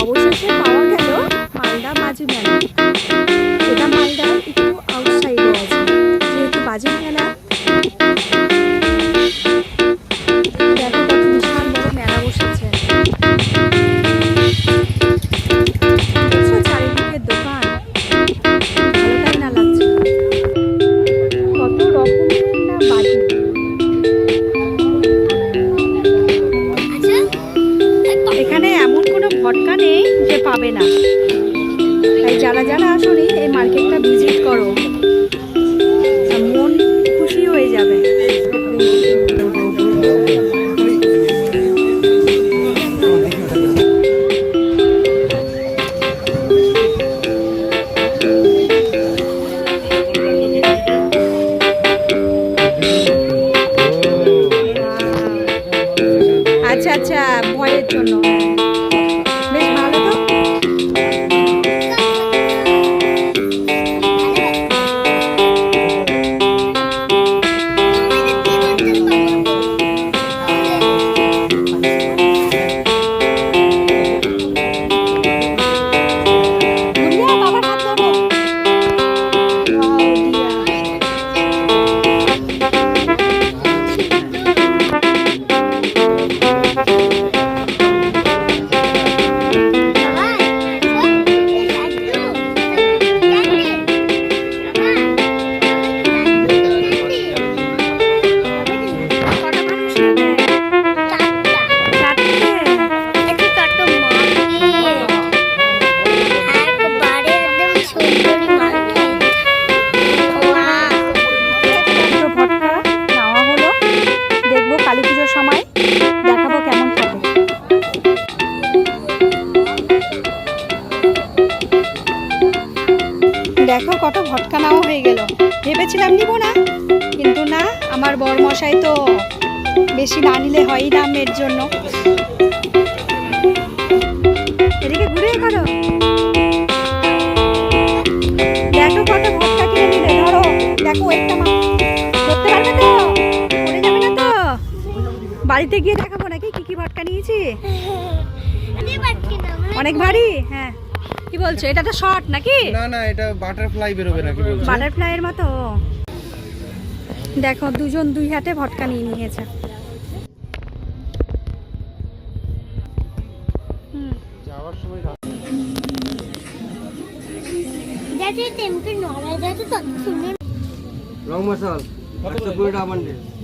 অবশেষে পাওয়া গেল মালদা মাঝি মেলা এখানে এমন কোনো ভটকা নেই যে পাবে না। তাই যারা যারা আসলে এই মার্কেটটা ভিজিট করো। মন খুশি হয়ে যাবে। আচ্ছা আচ্ছা ভয়ের জন্য। কত ভটকা নেওয়া হয়ে গেল। ভেবেছিলাম নিব না কিন্তু না আমার বর মশাই তো বেশি না নিলে হয়ই না মেয়ের জন্য। এদিকে ঘুরে করো দেখো কত ভটকা কিনে নিলে ধরো দেখো একটা মা ধরতে পারবে তো? পড়ে যাবে না তো? বাড়িতে গিয়ে দেখাবো নাকি কি কি ভটকা নিয়েছি? অনেক ভারী? হ্যাঁ। কি বলছো? এটা তো শর্ট নাকি? না না এটা বাটারফ্লাই বেরোবে নাকি বলছে? বাটারফ্লাইয়ের মতো। দেখো দুজন দুই হাতে ভটকা নিয়ে নিয়েছে। হুম, যাওয়ার সময় রং মশাল একশো কুড়ি টাকা বান্ডিল আরে তোর কাছে কোনো ভাগ আছে কত ভটকা নিয়ে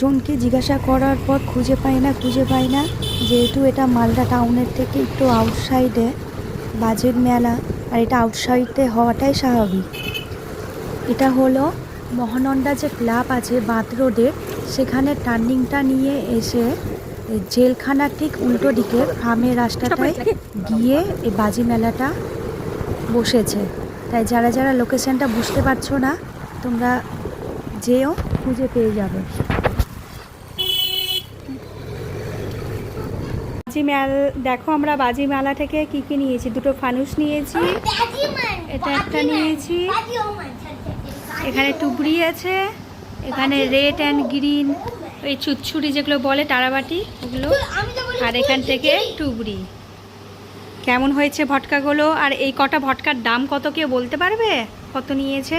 জনকে জিজ্ঞাসা করার পর খুঁজে পাই না, খুঁজে পাই না। যেহেতু এটা মালদা টাউনের থেকে একটু আউটসাইডে বাজেট মেলা, আর এটা আউটসাইডে হওয়াটাই স্বাভাবিক। এটা হলো মহানন্দা যে ক্লাব আছে বাঁধ রোডের সেখানে টার্নিংটা নিয়ে এসে এই জেলখানার ঠিক উল্টো দিকে ফার্মের রাস্তাটায় গিয়ে এই বাজি মেলাটা বসেছে। তাই যারা যারা লোকেশনটা বুঝতে পারছ না, তোমরা যেও, খুঁজে পেয়ে যাবে। বাজি মেল দেখো আমরা বাজি মেলা থেকে কি কি নিয়েছি? দুটো ফানুস নিয়েছি। এটা একটা নিয়েছি। এখানে টুবড়ি আছে এখানে রেড অ্যান্ড গ্রিন ওই চুচ্ছুরি যেগুলো বলে তারাবাটি ওগুলো। আর এখান থেকে টুবড়ি কেমন হয়েছে ভটকাগুলো? আর এই কটা ভটকার দাম কত কেউ বলতে পারবে? কত নিয়েছে?